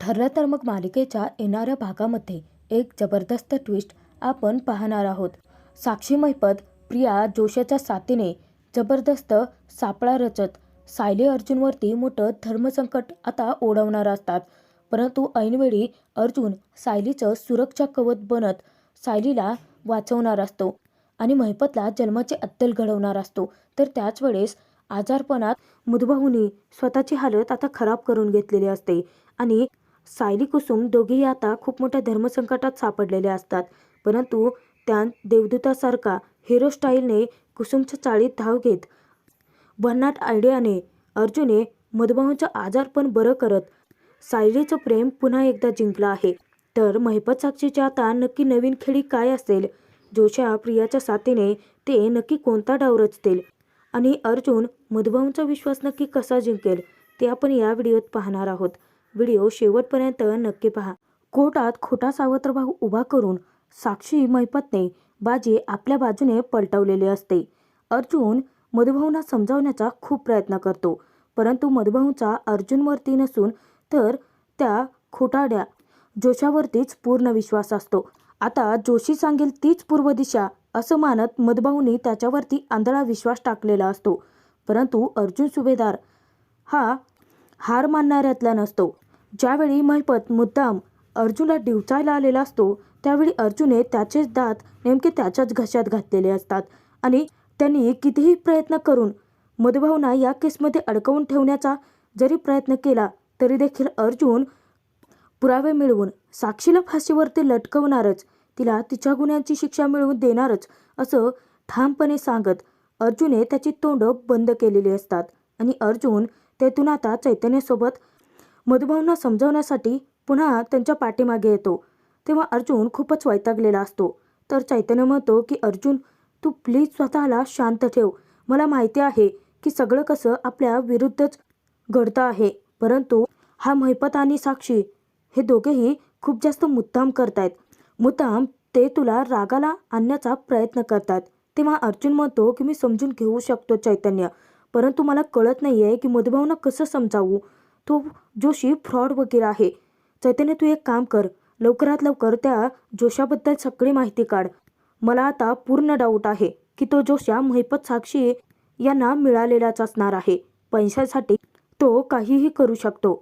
ठरलं तर मग मालिकेच्या येणाऱ्या भागामध्ये एक जबरदस्त ट्विस्ट आपण पाहणार आहोत. साक्षी मैपत प्रिया जोशाच्या साथीने जबरदस्त सापळा रचत सायली अर्जुनवरती मोठं धर्मसंकट आता ओढवणार असतात. परंतु ऐनवेळी अर्जुन सायलीचं सुरक्षा कवच बनत सायलीला वाचवणार असतो आणि महिपतला जन्माचे अत्तल घडवणार असतो. तर त्याच वेळेस आजारपणात मुदभाऊनी स्वतःची हालत आता खराब करून घेतलेली असते आणि सायली कुसुम दोघेही आता खूप मोठ्या धर्मसंकटात सापडलेले असतात. परंतु त्या देवदूतासारखा हिरो स्टाईलने कुसुमच्या चाळीत धाव घेत भन्नाट आयडियाने अर्जुने मधुभाऊंचं आजारपण बरं करत सायलीचं प्रेम पुन्हा एकदा जिंकलं आहे. तर महिपत साक्षीच्या आता नक्की नवीन खेळी काय असेल? जोशा प्रियाच्या साथीने ते नक्की कोणता डाव रचतील? आणि अर्जुन मधुभाऊंचा विश्वास नक्की कसा जिंकेल? ते आपण या व्हिडिओत पाहणार आहोत. व्हिडिओ शेवटपर्यंत नक्की पहा. कोर्टात खोटा सावत्र भाऊ उभा करून साक्षी मैपतने बाजी आपल्या बाजूने पलटवलेली असते. अर्जुन मधुभाऊंना समजावण्याचा खूप प्रयत्न करतो. परंतु मधुभाऊंचा अर्जुनवरती नसून तर त्या खोटाड्या जोशावरतीच पूर्ण विश्वास असतो. आता जोशी सांगेल तीच पूर्व दिशा असं मानत मधुभाऊंनी त्याच्यावरती आंधळा विश्वास टाकलेला असतो. परंतु अर्जुन सुभेदार हा हार मानणाऱ्यातला नसतो. ज्यावेळी महिपत मुद्दाम अर्जुनला डिवचायला आलेला असतो त्यावेळी अर्जुने त्याचेच दात नेमके त्याच्याच घशात घातलेले असतात आणि त्यांनी कितीही प्रयत्न करून मधुभावना या केसमध्ये अडकवून ठेवण्याचा जरी प्रयत्न केला तरी देखील अर्जुन पुरावे मिळवून साक्षीला फाशीवरती लटकवणारच तिला तिच्या गुन्ह्यांची शिक्षा मिळवून देणारच असं ठामपणे सांगत अर्जुने त्याची तोंड बंद केलेली असतात आणि अर्जुन तेथून आता चैतन्यसोबत मधुभाऊंना समजावण्यासाठी पुन्हा त्यांच्या पाठीमागे येतो. तेव्हा अर्जुन खूपच वैतागलेला असतो. तर चैतन्य म्हणतो की अर्जुन तू प्लीज स्वतःला शांत ठेव. मला माहिती आहे की सगळं कसं आपल्या विरुद्धच घडतं आहे. परंतु हा महिपत आणि साक्षी हे दोघेही खूप जास्त मुद्दाम करतायत. मुद्दाम ते तुला रागाला आणण्याचा प्रयत्न करतात. तेव्हा अर्जुन म्हणतो की मी समजून घेऊ शकतो चैतन्य. परंतु मला कळत नाही आहे की मधुभावना कसं समजावू? तो जोशी फ्रॉड वगैरे आहे. चैतन्य तू एक काम कर. लवकरात लवकर त्या जोशाबद्दल सगळी माहिती काढ. मला आता पूर्ण डाऊट आहे की तो जोशा महिपत साक्षी यांना मिळालेलाच असणार आहे. पैशासाठी तो काहीही करू शकतो.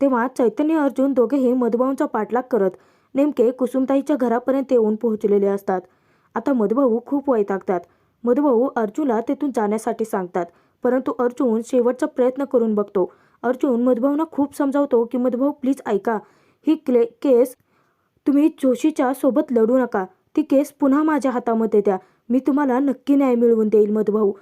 तेव्हा चैतन्य अर्जुन दोघेही मधुभाऊंचा पाठलाग करत नेमके कुसुमताईच्या घरापर्यंत येऊन पोहोचलेले असतात. आता मधुभाऊ खूप वैतागतात. मधुभाऊ अर्जुनला तेथून जाण्यासाठी सांगतात परंतु अर्जुन शेवटचा प्रयत्न करून बघतो. अर्जुन मधुभाऊंना खूप समजावतो की मधुभाऊ प्लीज ऐका. ही क्ले केस तुम्ही जोशीच्या सोबत लढू नका. ती केस पुन्हा माझ्या हातामध्ये द्या. मी तुम्हाला नक्की न्याय मिळवून देईल मधुभाऊ.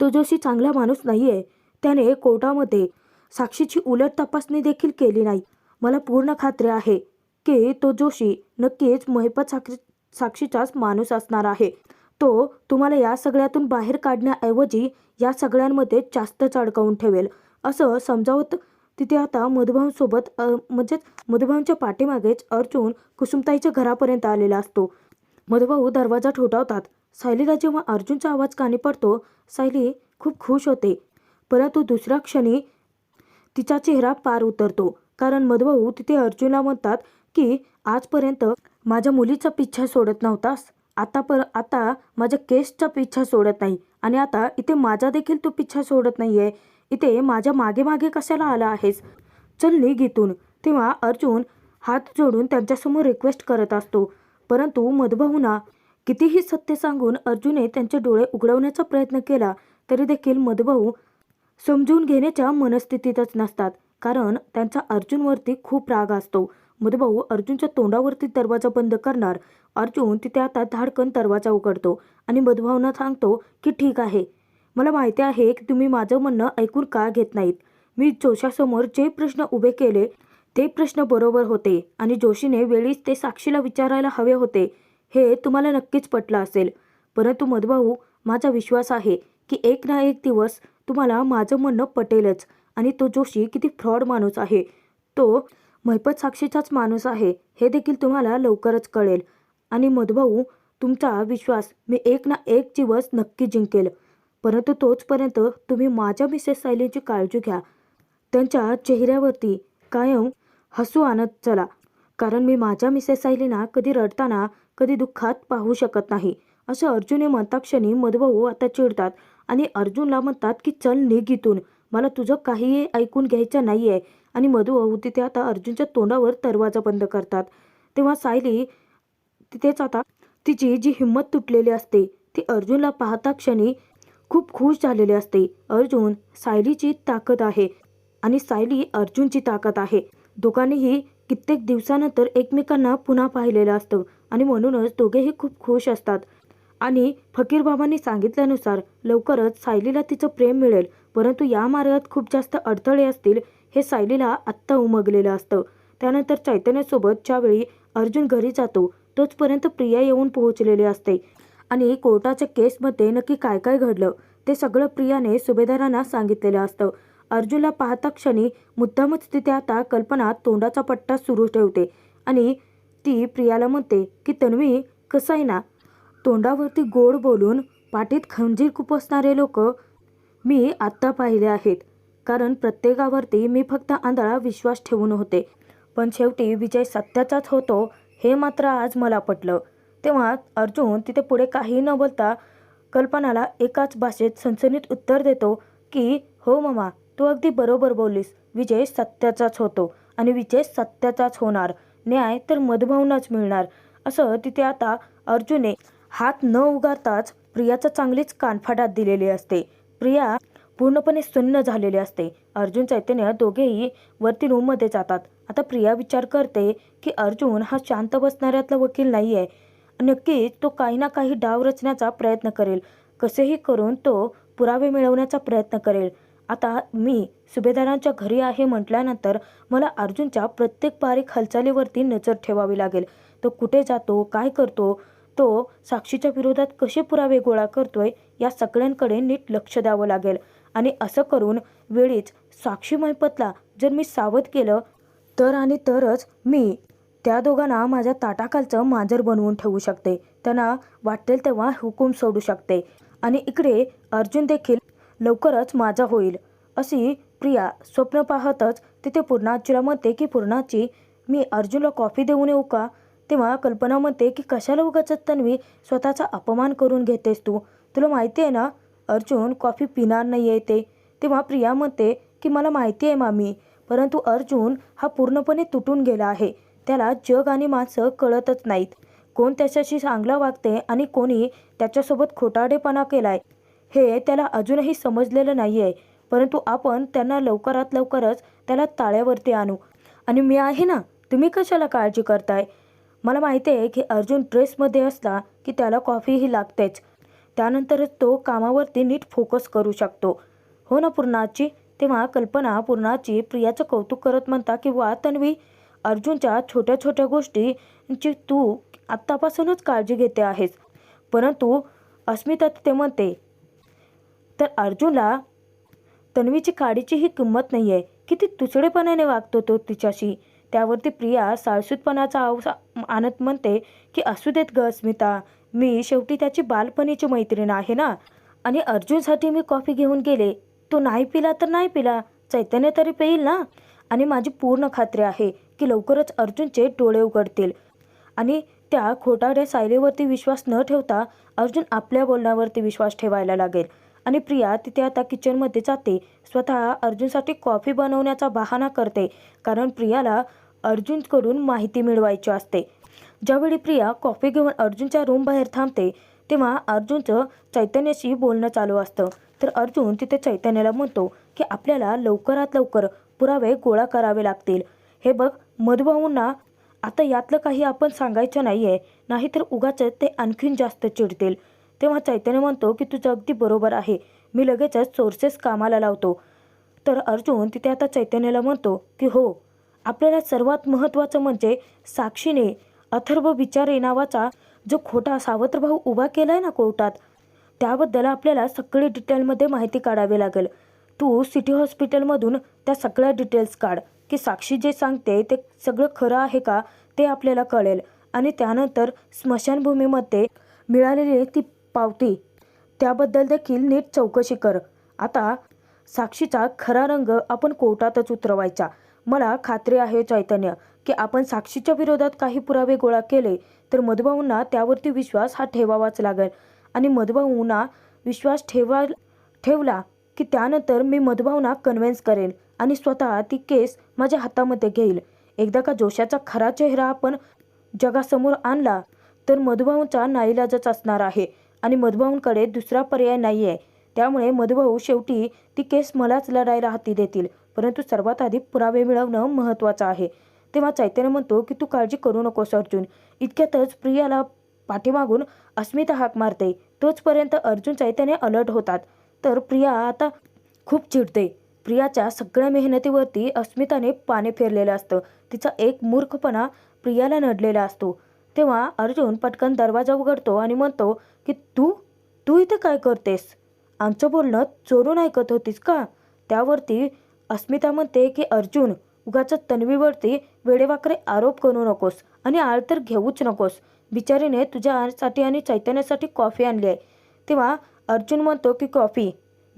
तो जोशी चांगला माणूस नाही आहे त्याने कोर्टामध्ये साक्षीची उलट तपासणी देखील केली नाही. मला पूर्ण खात्री आहे की तो जोशी नक्कीच महिपत साक्षी साक्षीचाच माणूस असणार आहे. तो तुम्हाला या सगळ्यातून बाहेर काढण्याऐवजी या सगळ्यांमध्ये जास्त अडकवून ठेवेल? असं समजावत तिथे आता मधुभाऊंसोबत म्हणजेच मधुभाऊंच्या पाठीमागेच अर्जुन कुसुमताईच्या घरापर्यंत आलेला असतो. मधुभाऊ दरवाजा ठोठावतात. सायलीला जेव्हा अर्जुनचा आवाज कानी पडतो सायली खूप खुश होते. परंतु दुसऱ्या क्षणी तिचा चेहरा पार उतरतो. कारण मधुभाऊ तिथे अर्जुनला म्हणतात की आजपर्यंत माझ्या मुलीचा पिच्छा सोडत नव्हतास. आता पर आता माझ्या केसचा पिच्छा सोडत नाही. आणि आता इथे माझा देखील तू पिच्छा सोडत नाही आहे इथे माझ्या मागे मागे कशाला आला आहेस? चल निघ इथून. तेव्हा अर्जुन हात जोडून त्यांच्यासमोर रिक्वेस्ट करत असतो. परंतु मधुभाऊंना कितीही सत्य सांगून अर्जुने त्यांचे डोळे उघडवण्याचा प्रयत्न केला तरी देखील मधुभाऊ समजून घेण्याच्या मनस्थितीतच नसतात. कारण त्यांचा अर्जुनवरती खूप राग असतो. मधुभाऊ अर्जुनच्या तोंडावरती दरवाजा बंद करणार. अर्जुन तिथे आता धाडकन दरवाजा उघडतो आणि मधुभाऊंना सांगतो की ठीक आहे. मला माहिती आहे की तुम्ही माझं म्हणणं ऐकून का घेत नाहीत? मी जोशासमोर जे प्रश्न उभे केले ते प्रश्न बरोबर होते आणि जोशीने वेळीच ते साक्षीला विचारायला हवे होते. हे तुम्हाला नक्कीच पटलं असेल. परंतु मधभाऊ माझा विश्वास आहे की एक ना एक दिवस तुम्हाला माझं म्हणणं पटेलच आणि तो जोशी किती फ्रॉड माणूस आहे. तो महिपत साक्षीचाच माणूस आहे हे देखील तुम्हाला लवकरच कळेल. आणि मधभाऊ तुमचा विश्वास मी एक ना एक दिवस नक्की जिंकेल. परंतु तोचपर्यंत तुम्ही माझ्या मिसेस सायलीची काळजी घ्या. त्यांच्या चेहऱ्यावरती कायम हसू आणत चला. कारण मी माझ्या मिसेस सायलीना कधी रडताना कधी दुःखात पाहू शकत नाही. असं अर्जुन हे म्हणताक्षणी मधुभाऊ आता चिडतात आणि अर्जुनला म्हणतात की चल निघ इथून. मला तुझं काहीही ऐकून घ्यायचं नाही आहे आणि मधुभाऊ तिथे आता अर्जुनच्या तोंडावर दरवाजा बंद करतात. तेव्हा सायली तिथेच आता तिची जी हिंमत तुटलेली असते ती अर्जुनला पाहता क्षणी खूप खुश झालेले असते. अर्जुन सायलीची ताकद आहे आणि सायली अर्जुनची ताकद आहे. दोघांनीही कित्येक दिवसानंतर एकमेकांना पुन्हा पाहिलेलं असतं आणि म्हणूनच दोघेही खूप खुश असतात. आणि फकीरबाबांनी सांगितल्यानुसार लवकरच सायलीला तिचं प्रेम मिळेल परंतु या मार्गात खूप जास्त अडथळे असतील हे सायलीला आत्ता उमगलेलं असतं. त्यानंतर चैतन्यासोबत ज्यावेळी अर्जुन घरी जातो तोचपर्यंत प्रिया येऊन पोहोचलेली असते. आणि कोर्टाच्या केसमध्ये नक्की काय काय घडलं ते सगळं प्रियाने सुभेदारांना सांगितलेलं असतं. अर्जुनला पाहता क्षणी मुद्दामच तिथे आता कल्पना तोंडाचा पट्टा सुरू ठेवते आणि ती प्रियाला म्हणते की तन्वी कसं आहे ना? तोंडावरती गोड बोलून पाठीत खंजीर खुपसणारे लोक मी आत्ता पाहिले आहेत. कारण प्रत्येकावरती मी फक्त आंधळा विश्वास ठेवून होते. पण शेवटी विजय सत्याचाच होतो हे मात्र आज मला पटलं. तेव्हा अर्जुन तिथे पुढे काही न बोलता कल्पनाला एकाच भाषेत सनसनीत उत्तर देतो की हो मामा तू अगदी बरोबर बोललीस. विजय सत्याचाच होतो आणि विजय सत्याचाच होणार. न्याय तर मधभावनाच मिळणार. असं तिथे आता अर्जुने हात न उगारताच प्रियाचा चांगलीच कानफाटात दिलेली असते. प्रिया पूर्णपणे सुन्न झालेली असते. अर्जुन चैतन्य दोघेही वरती रूममध्ये जातात. आता प्रिया विचार करते की अर्जुन हा शांत बसणाऱ्यातला वकील नाही आहे नक्कीच तो काही ना काही डाव रचण्याचा प्रयत्न करेल. कसेही करून तो पुरावे मिळवण्याचा प्रयत्न करेल. आता मी सुभेदारांच्या घरी आहे म्हटल्यानंतर मला अर्जुनच्या प्रत्येक बारीक हालचालीवरती नजर ठेवावी लागेल. तो कुठे जातो काय करतो तो साक्षीच्या विरोधात कसे पुरावे गोळा करतोय या सगळ्यांकडे नीट लक्ष द्यावं लागेल. आणि असं करून वेळीच साक्षी महिपतला जर मी सावध केलं तर आणि तरच मी त्या दोघांना माझ्या ताटाखालचं मांजर बनवून ठेवू शकते. त्यांना वाटेल तेव्हा हुकूम सोडू शकते. आणि इकडे अर्जुन देखील लवकरच माझा होईल. अशी प्रिया स्वप्न पाहतच तिथे पूर्णाजीला म्हणते की पूर्णाची मी अर्जुनला कॉफी देऊन येऊ का? तेव्हा कल्पना म्हणते की कशाला उगाच तन्वी स्वतःचा अपमान करून घेतेस तू? तुला माहिती आहे ना अर्जुन कॉफी पिणार नाही आहे ते. तेव्हा प्रिया म्हणते की मला माहिती आहे मामी परंतु अर्जुन हा पूर्णपणे तुटून गेला आहे. त्याला जग आणि माणसं कळतच नाहीत. कोण त्याच्याशी चांगलं वागते आणि कोणी त्याच्यासोबत खोटाडेपणा केलाय हे त्याला अजूनही समजलेलं नाही आहे परंतु आपण त्यांना लवकरात लवकरच त्याला ताळ्यावरती आणू. आणि मी आहे ना? तुम्ही कशाला काळजी करताय? मला माहिती आहे की अर्जुन ड्रेसमध्ये असला की त्याला कॉफीही लागतेच. त्यानंतरच तो कामावरती नीट फोकस करू शकतो. हो ना पूर्णाची? तेव्हा कल्पना पूर्णाची प्रियाचं कौतुक करत म्हणता की वा तन्वी अर्जुनच्या छोट्या छोट्या गोष्टींची तू आत्तापासूनच काळजी घेते आहेस. परंतु अस्मिता ते म्हणते तर अर्जुनला तन्वीची काडीची ही किंमत नाही आहे किती तुचडेपणाने वागतो तो तिच्याशी. त्यावरती प्रिया साळसूतपणाचा अवसा आणत म्हणते की असू देत ग अस्मिता. मी शेवटी त्याची बालपणीची मैत्रीण आहे ना? आणि अर्जुनसाठी मी कॉफी घेऊन गेले. तो नाही पिला तर नाही पिला. चैतन्य तरी पेईल ना? आणि माझी पूर्ण खात्री आहे. की लवकरच अर्जुनचे डोळे उघडतील. आणि त्या खोटाड्या सायलेवरती विश्वास न ठेवता अर्जुन आपल्या बोलण्यावरती विश्वास ठेवायला लागेल. आणि प्रिया तिथे आता किचनमध्ये जाते. स्वतः अर्जुनसाठी कॉफी बनवण्याचा बहाणा करते. कारण प्रियाला अर्जुनकडून माहिती मिळवायची असते. ज्यावेळी प्रिया कॉफी घेऊन अर्जुनच्या रूम बाहेर थांबते तेव्हा अर्जुनचं चैतन्याशी बोलणं चालू असतं. तर अर्जुन तिथे चैतन्याला म्हणतो की आपल्याला लवकरात लवकर पुरावे गोळा करावे लागतील. हे बघ मधुभाऊंना आता यातलं काही आपण सांगायचं नाही आहे नाहीतर उगाच ते आणखीन जास्त चिडतील. तेव्हा चैतन्य म्हणतो की तुझं अगदी बरोबर आहे. मी लगेचच सोर्सेस कामाला लावतो. तर अर्जुन तिथे आता चैतन्याला म्हणतो की हो आपल्याला सर्वात महत्त्वाचं म्हणजे साक्षीने अथर्व विचारे नावाचा जो खोटा सावत्रभाऊ उभा केला आहे ना कोर्टात त्याबद्दल आपल्याला सगळी डिटेलमध्ये माहिती काढावी लागेल. तू सिटी हॉस्पिटलमधून त्या सगळ्या डिटेल्स काढ. की साक्षी जे सांगते ते सगळं खरं आहे का ते आपल्याला कळेल. आणि त्यानंतर स्मशानभूमीमध्ये मिळालेली ती पावती त्याबद्दल देखील नीट चौकशी कर. आता साक्षीचा खरा रंग आपण कोर्टातच उतरवायचा. मला खात्री आहे चैतन्य की आपण साक्षीच्या विरोधात काही पुरावे गोळा केले तर मधुभाऊंना त्यावरती विश्वास हा ठेवावाच लागेल. आणि मधुभाऊंना विश्वास ठेवा ठेवला की त्यानंतर मी मधुभाऊंना कन्व्हिन्स करेन. आणि स्वतः ती केस माझ्या हातामध्ये घेईल. एकदा का जोशाचा खरा चेहरा आपण जगासमोर आणला तर मधुभाऊंचा नाईलाजच असणार आहे आणि मधुभाऊंकडे दुसरा पर्याय नाही आहे त्यामुळे मधुभाऊ शेवटी ती केस मलाच लढायला हाती देतील परंतु सर्वात आधी पुरावे मिळवणं महत्त्वाचं आहे. तेव्हा चैतन्य म्हणतो की तू काळजी करू नकोस अर्जुन. इतक्यातच प्रियाला पाठीमागून अस्मिता हाक मारते. तोचपर्यंत अर्जुन चैतन्य अलर्ट होतात. तर प्रिया आता खूप चिडते. प्रियाच्या सगळ्या मेहनतीवरती अस्मिताने पाने फेरलेलं असतं. तिचा एक मूर्खपणा प्रियाला नडलेला असतो. तेव्हा अर्जुन पटकन दरवाजा उघडतो आणि म्हणतो की तू तू इथे काय करतेस? आमचं बोलणं चोरून ऐकत होतीस का? त्यावरती अस्मिता म्हणते की अर्जुन उगाच तन्वीवरती वेडेवाकडे आरोप करू नकोस आणि आळ तर घेऊच नकोस. बिचारीने तुझ्या तुझ्यासाठी आणि चैतन्यासाठी कॉफी आणली आहे. तेव्हा अर्जुन म्हणतो की कॉफी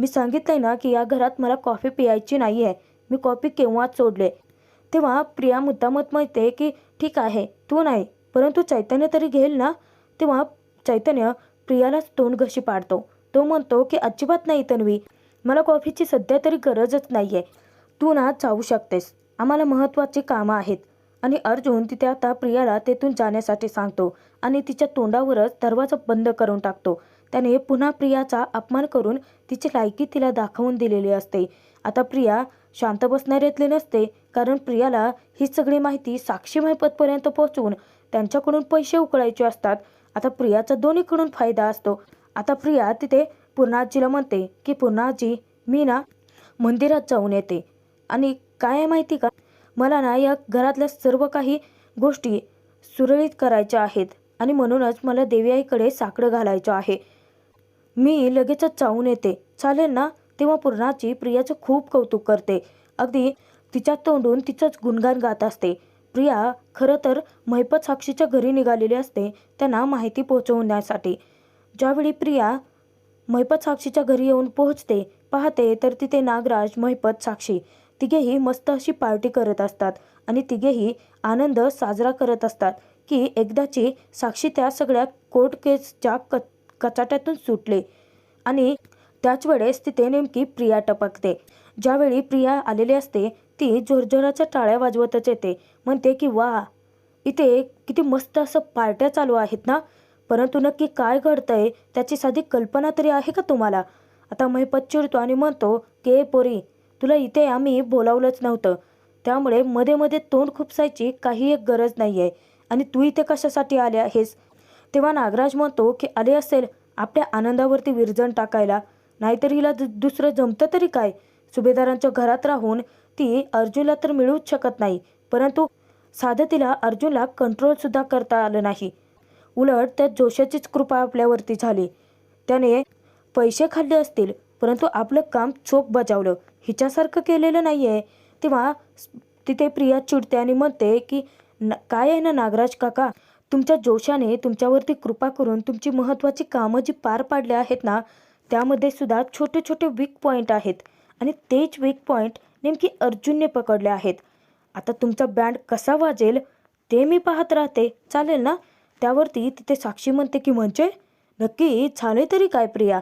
मी सांगितलंय ना की या घरात मला कॉफी पियायची नाही आहे. मी कॉफी केव्हाच सोडले. तेव्हा प्रिया मुद्दामत म्हणते की ठीक आहे तू नाही परंतु चैतन्य तरी घेईल ना? तेव्हा चैतन्य प्रियालाच तोंड घशी पाडतो. तो म्हणतो की अजिबात नाही तन्वी. मला कॉफीची सध्या तरी गरजच नाही आहे तू ना जाऊ शकतेस. आम्हाला महत्त्वाची कामं आहेत. आणि अर्जुन तिथे आता प्रियाला तेथून जाण्यासाठी सांगतो आणि तिच्या तोंडावरच दरवाजा बंद करून टाकतो. त्याने पुन्हा प्रियाचा अपमान करून तिची लायकी तिला दाखवून दिलेली असते. आता प्रिया शांत बसणाऱ्यातले नसते कारण प्रियाला ही सगळी माहिती साक्षी माहिपतपर्यंत पोहोचवून त्यांच्याकडून पैसे उकळायचे असतात. आता प्रियाचा दोन्हीकडून फायदा असतो. आता प्रिया तिथे पूर्णाजीला म्हणते की पूर्णाजी मी ना मंदिरात जाऊन येते. आणि काय आहे माहिती का? मला ना या घरातल्या सर्व काही गोष्टी सुरळीत करायच्या आहेत आणि म्हणूनच मला देवी आईकडे साकडं घालायचं आहे. मी लगेचच चावून येते. चालेल ना? तेव्हा पूर्णाची प्रियाचं खूप कौतुक करते. अगदी तिच्या तोंडून तिचंच गुणगान गात असते. प्रिया खरं तर महिपत साक्षीच्या घरी निघालेली असते त्यांना माहिती पोहोचवण्यासाठी. ज्यावेळी प्रिया महिपत साक्षीच्या घरी येऊन पोहोचते पाहते तर तिथे नागराज महिपत साक्षी तिघेही मस्त अशी पार्टी करत असतात आणि तिघेही आनंद साजरा करत असतात की एकदाची साक्षी त्या सगळ्या कोर्ट केसच्या क कचाट्यातून सुटले. आणि त्याच वेळेस तिथे नेमकी प्रिया टपकते. ज्यावेळी प्रिया आलेली असते ती जोरजोराच्या टाळ्या वाजवतच येते. म्हणते की वा इथे किती मस्त असं पार्ट्या चालू आहेत ना? परंतु नक्की काय घडतंय त्याची साधी कल्पना तरी आहे का तुम्हाला? आता महिपत चिडतो आणि म्हणतो के पोरी तुला इथे आम्ही बोलावलंच नव्हतं. त्यामुळे मध्ये मध्ये तोंड खुपसायची काही एक गरज नाही आहे आणि तू इथे कशासाठी आले आहेस तेव्हा नागराज म्हणतो की आले असेल आपल्या आनंदावरती विरजण टाकायला. नाहीतर हिला दुसरं जमतं तरी काय? सुभेदारांच्या घरात राहून ती अर्जुनला तर मिळूच शकत नाही. परंतु साधं तिला अर्जुनला कंट्रोलसुद्धा करता आलं नाही. उलट त्या जोशाचीच कृपा आपल्यावरती झाली. त्याने पैसे खाल्ले असतील परंतु आपलं काम चोख बजावलं. हिच्यासारखं केलेलं नाही आहे तेव्हा तिथे प्रिया चिडते आणि म्हणते की न काय आहे ना नागराज काका? तुमच्या जोशाने तुमच्यावरती कृपा करून तुमची महत्त्वाची कामं जी पार पाडली आहेत ना त्यामध्ये सुद्धा छोटे छोटे वीक पॉईंट आहेत. आणि तेच वीक पॉईंट नेमकी अर्जुनने पकडले आहेत. आता तुमचा बँड कसा वाजेल ते मी पाहत राहते. चालेल ना? त्यावरती तिथे साक्षी म्हणते की म्हणजे? नक्की झाले तरी काय प्रिया?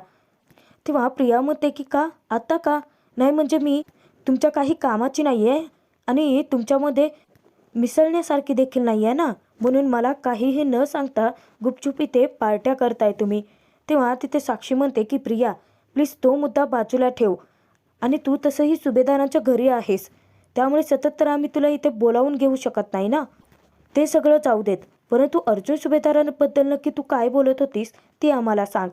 तेव्हा प्रिया म्हणते की का? आत्ता का? नाही म्हणजे मी तुमच्या काही कामाची नाही आहे आणि तुमच्यामध्ये मिसळण्यासारखी देखील नाही आहे ना? म्हणून मला काहीही न सांगता गुपचुप इथे पार्ट्या करताय तुम्ही. तेव्हा तिथे साक्षी म्हणते की प्रिया प्लीज तो मुद्दा बाजूला ठेव आणि तू तसंही सुभेदारांच्या घरी आहेस. त्यामुळे सतत तर आम्ही तुला इथे बोलावून घेऊ शकत नाही ना ते सगळं जाऊ देत. परंतु अर्जुन सुभेदारांबद्दल नक्की तू काय बोलत होतीस ती आम्हाला सांग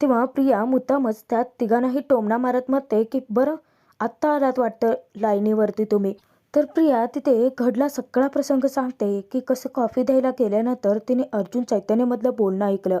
तेव्हा प्रिया मुद्दामच त्यात तिघांनाही टोमणा मारत म्हणते की बरं आत्ता आलात वाटतं लाईनीवरती तुम्ही. तर प्रिया तिथे घडला सगळा प्रसंग सांगते की कसं कॉफी द्यायला गेल्यानंतर तिने अर्जुन चैतन्यमधलं बोलणं ऐकलं.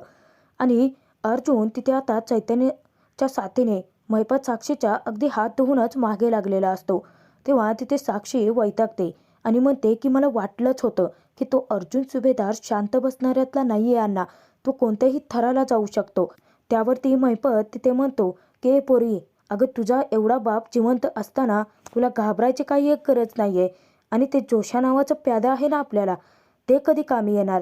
आणि अर्जुन तिथे आता चैतन्यच्या साथीने महिपत साक्षीच्या अगदी हात धुवूनच मागे लागलेला असतो. तेव्हा तिथे साक्षी वैतागते आणि म्हणते की मला वाटलंच होतं की तो अर्जुन सुभेदार शांत बसणाऱ्यातला नाही आहे अण्णा. तो कोणत्याही थराला जाऊ शकतो. त्यावरती महिपत तिथे म्हणतो के पोरी अगं तुझा एवढा बाप जिवंत असताना तुला घाबरायची काही एक गरज नाही आहे आणि ते जोशा नावाचं प्यादा आहे ना आपल्याला. ते कधी कामी येणार?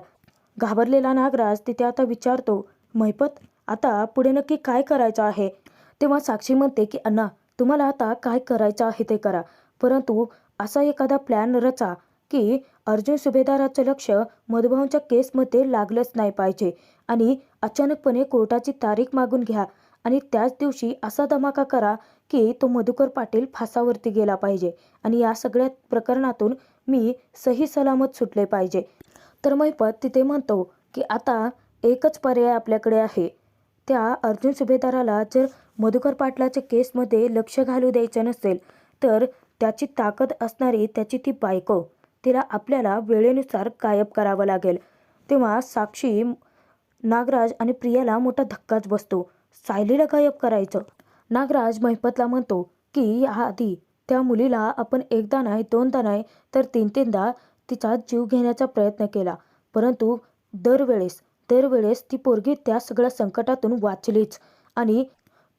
घाबरलेला नागराज तिथे आता विचारतो महिपत आता पुढे नक्की काय करायचं आहे? तेव्हा साक्षी म्हणते की अण्णा तुम्हाला आता काय करायचं आहे ते करा. परंतु असा एखादा प्लॅन रचा की अर्जुन सुभेदाराचं लक्ष मधुभाऊंच्या केसमध्ये लागलंच नाही पाहिजे. आणि अचानकपणे कोर्टाची तारीख मागून घ्या. आणि त्याच दिवशी असा धमाका करा की तो मधुकर पाटील फासावरती गेला पाहिजे. आणि या सगळ्या प्रकरणातून मी सही सलामत सुटले पाहिजे. तर मैपत तिथे म्हणतो की आता एकच पर्याय आपल्याकडे आहे. त्या अर्जुन सुभेदाराला जर मधुकर पाटलाच्या केसमध्ये लक्ष घालू द्यायचं नसेल तर त्याची ताकद असणारी त्याची ती बायको तिला आपल्याला वेळेनुसार गायब करावं लागेल. तेव्हा साक्षी नागराज आणि प्रियाला मोठा धक्काच बसतो. सायलीला गायब करायचं. नागराज महिपतला म्हणतो की आधी त्या मुलीला आपण एकदा नाही दोनदा नाही तर तीन तीनदा तिचा जीव घेण्याचा प्रयत्न केला. परंतु दरवेळेस दरवेळेस ती पोरगी त्या सगळ्या संकटातून वाचलीच आणि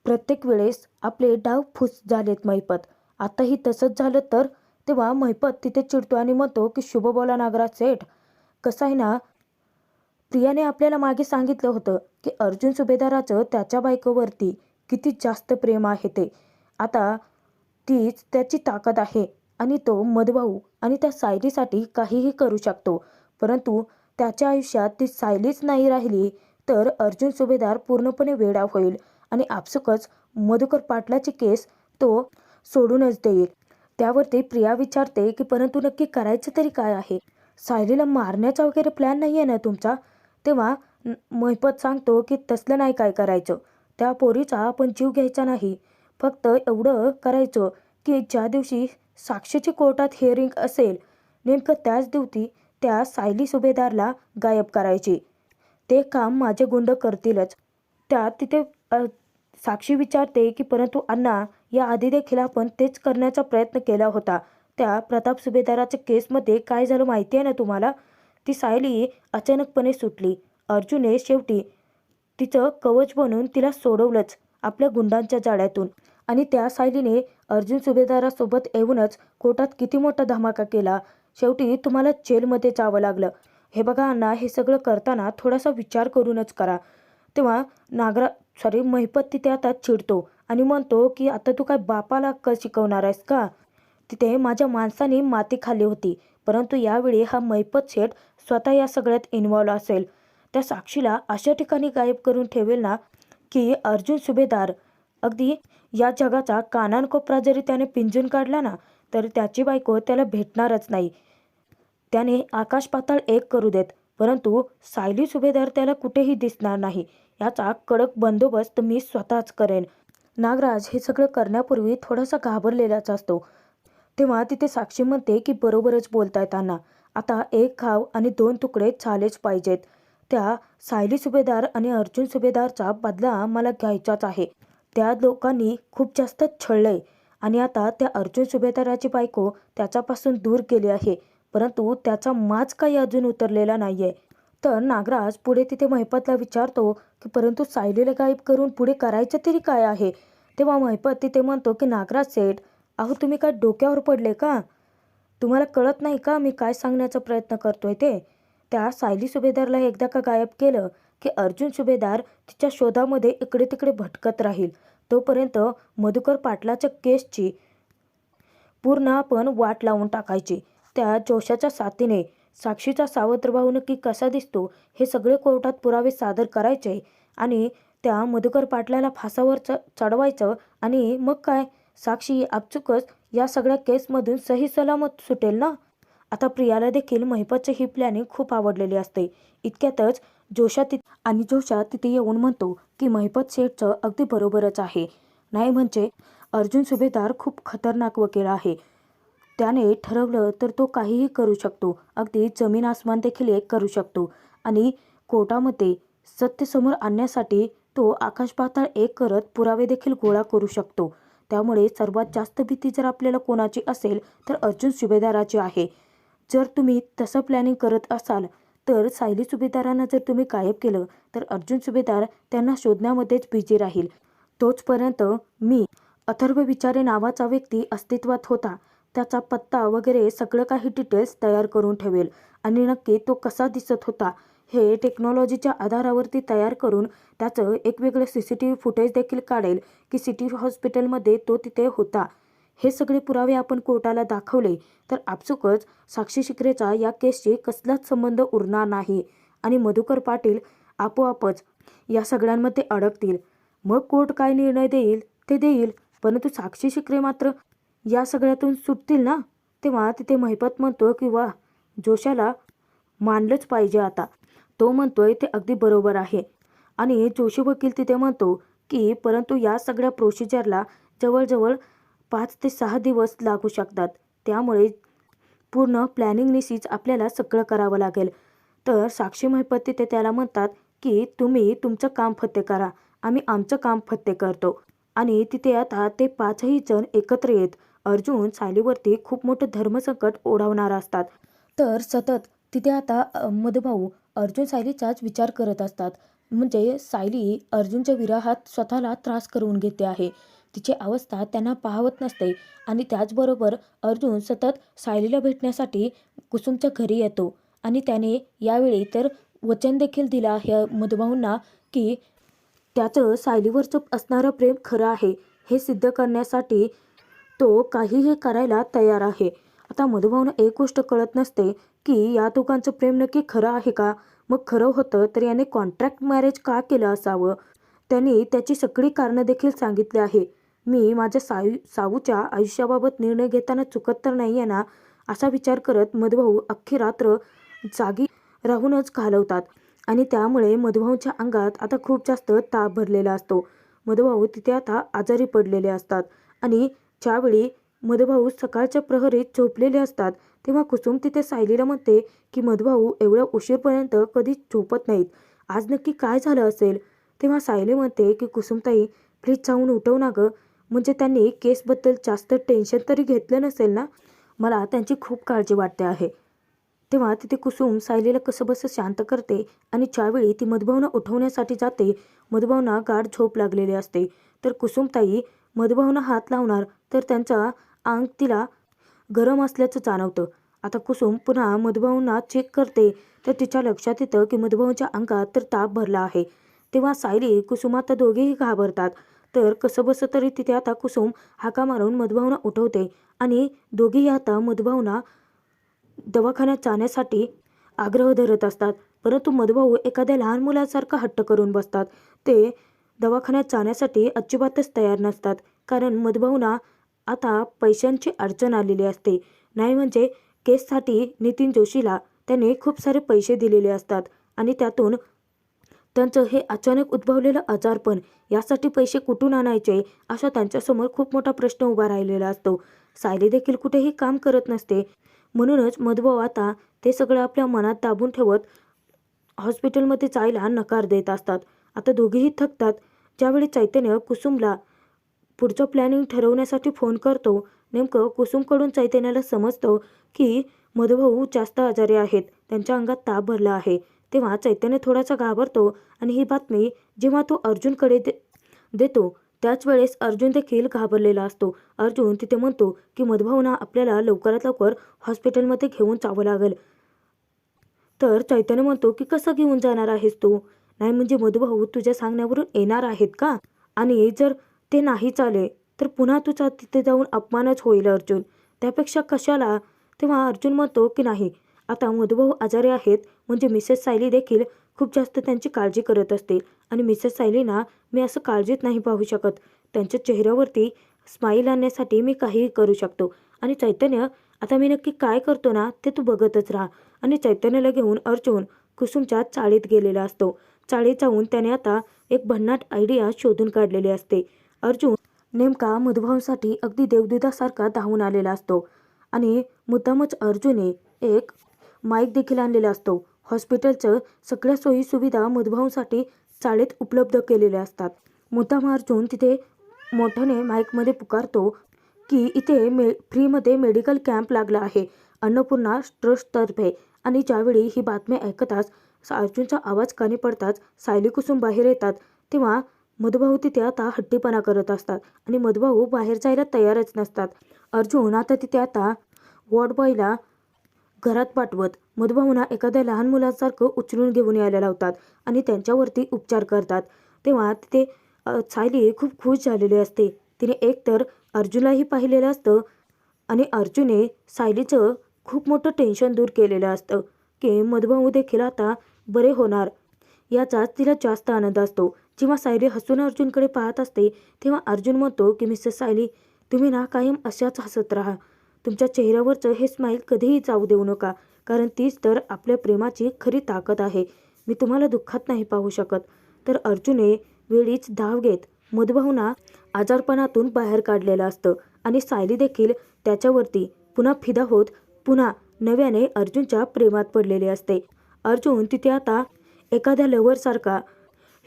प्रत्येक वेळेस आपले डाव फुस झालेत महिपत. आताही तसंच झालं तर? तेव्हा महिपत तिथे चिडतो आणि म्हणतो की शुभ बोला नागराज सेठ. कसं आहे ना प्रियाने आपल्याला मागे सांगितलं होतं की अर्जुन सुभेदाराचं त्याच्या बायकोवरती किती जास्त प्रेम आहे ते. आता तीच त्याची ताकद आहे आणि तो मधभाऊ आणि त्या सायलीसाठी काहीही करू शकतो. परंतु त्याच्या आयुष्यात ती सायलीच नाही राहिली तर अर्जुन सुभेदार पूर्णपणे वेडा होईल आणि आपसुकच मधुकर पाटलाची केस तो सोडूनच देईल. त्यावरती प्रिया विचारते की परंतु नक्की करायचं तरी काय आहे? सायलीला मारण्याचा वगैरे प्लॅन नाही आहे ना तुमचा? तेव्हा महिपत सांगतो की तसलं नाही काय करायचं. त्या पोरीचा आपण जीव घ्यायचा नाही. फक्त एवढं करायचं की ज्या दिवशी साक्षीची कोर्टात हिअरिंग असेल नेमकं त्याच दिवशी त्या सायली सुभेदारला गायब करायची. ते काम माझे गुंड करतीलच. त्या तिथे साक्षी विचारते की परंतु अण्णा या आधी देखील आपण तेच करण्याचा प्रयत्न केला होता. त्या प्रताप सुभेदाराच्या केसमध्ये काय झालं माहिती आहे ना तुम्हाला? ती सायली अचानकपणे सुटली. अर्जुने शेवटी तिचं कवच बनून तिला सोडवलंच आपल्या गुंडांच्या जाळ्यातून. आणि त्या सायलीने अर्जुन सुभेदारासोबत येऊनच कोर्टात किती मोठा धमाका केला. शेवटी तुम्हाला जेलमध्ये जावं लागलं. हे बघा अण्णा हे सगळं करताना थोडासा विचार करूनच करा. तेव्हा नागरा सॉरी महिपत तिथे आता चिडतो आणि म्हणतो की आता तू काय बापाला क शिकवणार आहेस का? तिथे माझ्या माणसाने माती खाल्ली होती. परंतु यावेळी हा मैपत शेठ स्वतः या सगळ्यात इन्व्हॉल्व असेल. त्या साक्षीला अशा ठिकाणी गायब करून ठेवेल ना की अर्जुन सुभेदार. अगदी या जगाचा कानानकोपरा जरी त्याने पिंजून काढला ना तर त्याची बायको त्याला भेटणारच नाही. त्याने आकाश पाताळ एक करू देत परंतु सायली सुभेदार त्याला कुठेही दिसणार नाही. याचा कडक बंदोबस्त मी स्वतःच करेन. नागराज हे सगळं करण्यापूर्वी थोडासा घाबरलेलाच असतो. तेव्हा तिथे साक्षी म्हणते की बरोबरच बोलताय त्यांना. आता एक खाव आणि दोन तुकडे झालेच पाहिजेत. त्या सायली सुभेदार आणि अर्जुन सुभेदारचा बदला मला घ्यायचाच आहे. त्या लोकांनी खूप जास्त छळलंय आणि आता त्या अर्जुन सुभेदाराची बायको त्याच्यापासून दूर गेली आहे. परंतु त्याचा माज काही अजून उतरलेला नाहीये. तर नागराज पुढे तिथे महिपतला विचारतो की परंतु सायलीला गायब करून पुढे करायचं तरी काय आहे? तेव्हा महिपत तिथे म्हणतो की नागराज सेठ अहो तुम्ही काय डोक्यावर पडले का? तुम्हाला कळत नाही का मी काय सांगण्याचा प्रयत्न करतोय ते? त्या सायली सुभेदारला एकदा का गायब केलं की अर्जुन सुभेदार तिच्या शोधामध्ये इकडे तिकडे भटकत राहील. तोपर्यंत मधुकर पाटलाच्या केसची पूर्ण आपण वाट लावून टाकायची. त्या जोशाच्या साथीने साक्षीचा सावत्रभाऊ नक्की कसा दिसतो हे सगळे कोर्टात पुरावे सादर करायचे आणि त्या मधुकर पाटलाला फासावर च चढवायचं आणि मग काय? साक्षी आपचुकच या सगळ्या केसमधून सही सलामत सुटेल ना? आता प्रियाला देखील महिपतची ही प्लॅनिंग खूप आवडलेली असते. इतक्यातच जोशा तिथ आणि जोशा तिथे येऊन म्हणतो की महिपत शेठचं अगदी बरोबरच आहे. नाही म्हणजे अर्जुन सुभेदार खूप खतरनाक वकील आहे. त्याने ठरवलं तर तो काहीही करू शकतो. अगदी जमीन आसमान देखील एक करू शकतो. आणि कोर्टामध्ये सत्य समोर आणण्यासाठी तो आकाश पाताळ एक करत पुरावे देखील गोळा करू शकतो. त्यामुळे सर्वात जास्त भीती जर आपल्याला कोणाची असेल तर अर्जुन सुभेदाराची आहे. जर तुम्ही तसं प्लॅनिंग करत असाल तर सायली सुभेदारांना जर तुम्ही गायब केलं तर अर्जुन सुभेदार त्यांना शोधण्यामध्येच बिझी राहील. तोचपर्यंत मी अथर्व विचारे नावाचा व्यक्ती अस्तित्वात होता. त्याचा पत्ता वगैरे सगळं काही डिटेल्स तयार करून ठेवेल. आणि नक्की तो कसा दिसत होता? हे टेक्नॉलॉजीच्या आधारावरती तयार करून त्याचं एक वेगळं C C T V footage देखील काढेल की सिटी हॉस्पिटलमध्ये तो तिथे होता. हे सगळे पुरावे आपण कोर्टाला दाखवले. तर आपसुकच साक्षी शिकरेचा या केसशी कसलाच संबंध उरणार नाही. आणि मधुकर पाटील आपोआपच या सगळ्यांमध्ये अडकतील. मग कोर्ट काय निर्णय देईल? ते देईल. परंतु साक्षी शिकरे मात्र या सगळ्यातून सुटतील ना? तेव्हा तिथे महिपत म्हणतो की वा जोशाला मानलंच पाहिजे आता. तो म्हणतोय ते अगदी बरोबर आहे. आणि जोशी वकील तिथे म्हणतो की परंतु या सगळ्या प्रोसिजरला जवळजवळ पाच ते सहा दिवस लागू शकतात. त्यामुळे पूर्ण प्लॅनिंगनिशीच आपल्याला सगळं करावं लागेल. तर साक्षी महिपत तिथे त्याला म्हणतात की तुम्ही तुमचं काम फत्ते करा. आम्ही आमचं काम फत्ते करतो. आणि तिथे आता ते पाचही जण एकत्र येत अर्जुन सायलीवरती खूप मोठं धर्मसंकट ओढवणार असतात. तर सतत तिथे आता मधुभाऊ अर्जुन सायलीचाच विचार करत असतात. म्हणजे सायली अर्जुनच्या विरहात स्वतःला त्रास करून घेते आहे. तिची अवस्था त्यांना पाहवत नसते आणि त्याचबरोबर अर्जुन सतत सायलीला भेटण्यासाठी कुसुमच्या घरी येतो आणि त्याने यावेळी तर वचन देखील दिलं आहे मधुभाऊंना की त्याचं सायलीवरचं असणारं प्रेम खरं आहे. हे सिद्ध करण्यासाठी तो काहीही करायला तयार आहे. आता मधुभाऊनं एक गोष्ट कळत नसते. की या दोघांचं प्रेम नक्की खरं आहे का? मग खरं होतं तर याने कॉन्ट्रॅक्ट मॅरेज का केलं असावं? त्यांनी त्याची सगळी कारणं देखील सांगितली आहे. मी माझ्या सायू साऊच्या आयुष्याबाबत निर्णय घेताना चुकत तर नाही आहे ना? असा विचार करत मधुभाऊ अख्खी रात्र जागी राहूनच घालवतात. आणि त्यामुळे मधुभाऊच्या अंगात आता खूप जास्त ताप भरलेला असतो. मधुभाऊ तिथे आता आजारी पडलेले असतात. आणि ज्यावेळी मधुभाऊ सकाळच्या प्रहरीत झोपलेले असतात तेव्हा कुसुम तिथे सायलीला म्हणते की मधुभाऊ एवढ्या उशीरपर्यंत कधी झोपत नाहीत. आज नक्की काय झालं असेल? तेव्हा सायली म्हणते की कुसुमताई प्लीज जाऊन उठव ना गं. म्हणजे त्यांनी केसबद्दल जास्त टेन्शन तरी घेतलं नसेल ना? मला त्यांची खूप काळजी वाटते आहे. तेव्हा तिथे कुसुम सायलीला कसं बसं शांत करते आणि ज्यावेळी ती मधुभावना उठवण्यासाठी जाते मधुभावना गाढ झोप लागलेली असते. तर कुसुमताई मधुभावना हात लावणार तर त्यांचा अंग तिला गरम असल्याचं जाणवतं. आता कुसुम पुन्हा मधुभाऊंना चेक करते. तर तिच्या लक्षात येतं की मधुभाऊंच्या अंगात तर ताप भरला आहे. तेव्हा सायली कुसुम आता दोघेही घाबरतात. तर कसं बसं तरी तिथे आता कुसुम हाका मारून मधुभावना उठवते आणि दोघेही आता मधुभावना दवाखान्यात जाण्यासाठी आग्रह धरत असतात. परंतु मधुभाऊ एखाद्या लहान मुलासारखा हट्ट करून बसतात. ते दवाखान्यात जाण्यासाठी अजिबातच तयार नसतात. कारण मधुभाऊना आता पैशांची अडचण आलेली असते. नाही म्हणजे केससाठी नितीन जोशीला त्याने खूप सारे पैसे दिलेले असतात आणि त्यातून त्यांचं हे अचानक उद्भवलेलं आजारपण यासाठी पैसे कुठून आणायचे असा त्यांच्यासमोर खूप मोठा प्रश्न उभा राहिलेला असतो. सायली देखील कुठेही काम करत नसते. म्हणूनच मधुभाऊ आता ते सगळं आपल्या मनात दाबून ठेवत हॉस्पिटलमध्ये जायला नकार देत असतात. आता दोघेही थकतात. ज्यावेळी चैतन्य कुसुमला पुढचं प्लॅनिंग ठरवण्यासाठी फोन करतो. नेमकं कुसुमकडून चैतन्याला समजतं की मधुभाऊ जास्त आजारी आहेत. त्यांच्या अंगात ताप भरला आहे. तेव्हा चैतन्य थोडासा घाबरतो आणि ही बातमी जेव्हा तो अर्जुनकडे दे देतो त्याच वेळेस अर्जुन देखील घाबरलेला असतो. अर्जुन तिथे म्हणतो की मधुभाऊना आपल्याला लवकरात लवकर हॉस्पिटलमध्ये घेऊन जावं लागेल. तर चैतन्य म्हणतो की कसं घेऊन जाणार आहेस तू? नाही म्हणजे मधुभाऊ तुझ्या सांगण्यावरून येणार आहेत का? आणि जर ते नाही चाले तर पुन्हा तुझा तिथे जाऊन अपमानच होईल अर्जुन. त्यापेक्षा कशाला? तेव्हा अर्जुन म्हणतो की नाही आता मधुभाऊ आजारी आहेत म्हणजे मिसेस सायली देखील खूप जास्त त्यांची काळजी करत असते आणि मिसेस सायलीना मी असं काळजीत नाही पाहू शकत. त्यांच्या चेहऱ्यावरती स्माईल आणण्यासाठी मी काहीही करू शकतो. आणि चैतन्य आता मी नक्की काय करतो ना ते तू बघतच राहा. आणि चैतन्याला घेऊन अर्जुन कुसुमच्या चाळीत गेलेला असतो. चाळीत जाऊन त्याने आता एक भन्नाट आयडिया शोधून काढलेली असते. अर्जुन नेमका मधुभावसाठी अगदी देवदूतासारखा धावून आलेला असतो. आणि मुद्दामच अर्जुने एक माईक देखील आणलेला असतो. हॉस्पिटलचं सगळ्या सोयीसुविधा मधुभावसाठी चाळीत उपलब्ध केलेल्या असतात. मुद्दाम अर्जुन तिथे मोठ्याने माईकमध्ये पुकारतो की इथे मे फ्रीमध्ये मेडिकल कॅम्प लागला आहे. अन्नपूर्णा ट्रस्टतर्फे आणि ज्यावेळी ही बातमी ऐकताच अर्जुनचा आवाज कानी पडताच सायली कुसुम बाहेर येतात. तेव्हा मधुभाऊ तिथे आता हट्टीपणा करत असतात आणि मधुभाऊ बाहेर जायला तयारच नसतात. अर्जुन आता तिथे आता वॉर्ड बॉयला घरात पाठवत मधुभाऊना एखाद्या लहान मुलासारखं उचलून घेऊन यायला लावतात आणि त्यांच्यावरती उपचार करतात. तेव्हा तिथे सायली खूप खुश झालेली असते. तिने एकतर अर्जुनलाही पाहिलेलं असतं आणि अर्जुने सायलीचं खूप मोठं टेन्शन दूर केलेलं असतं की मधुभाऊ देखील आता बरे होणार. याचाच तिला जास्त आनंद असतो. जेव्हा सायली हसून अर्जुनकडे पाहत असते तेव्हा अर्जुन म्हणतो की मिसेस सायली तुम्ही ना कायम अशाच हसत राहा. तुमच्या चेहऱ्यावरचं हे स्माईल कधीही जाऊ देऊ नका कारण तीच तर आपल्या प्रेमाची खरी ताकद आहे. मी तुम्हाला दुःखात नाही पाहू शकत. तर अर्जुने वेळीच धाव घेत मधुभावना आजारपणातून बाहेर काढलेलं असतं आणि सायली देखील त्याच्यावरती पुन्हा फिदा होत पुन्हा नव्याने अर्जुनच्या प्रेमात पडलेले असते. अर्जुन तिथे आता एखाद्या लवरसारखा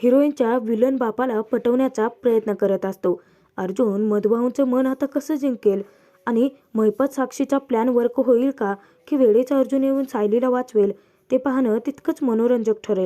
हिरोईनच्या विलन बापाला पटवण्याचा प्रयत्न करत असतो. अर्जुन मधुभाऊंचं मन आता कसं जिंकेल? आणि महिपत साक्षीचा प्लॅन वर्क होईल का? की वेळेचा अर्जुन येऊन सायलीला वाचवेल? ते पाहणं तितकंच मनोरंजक ठरेल.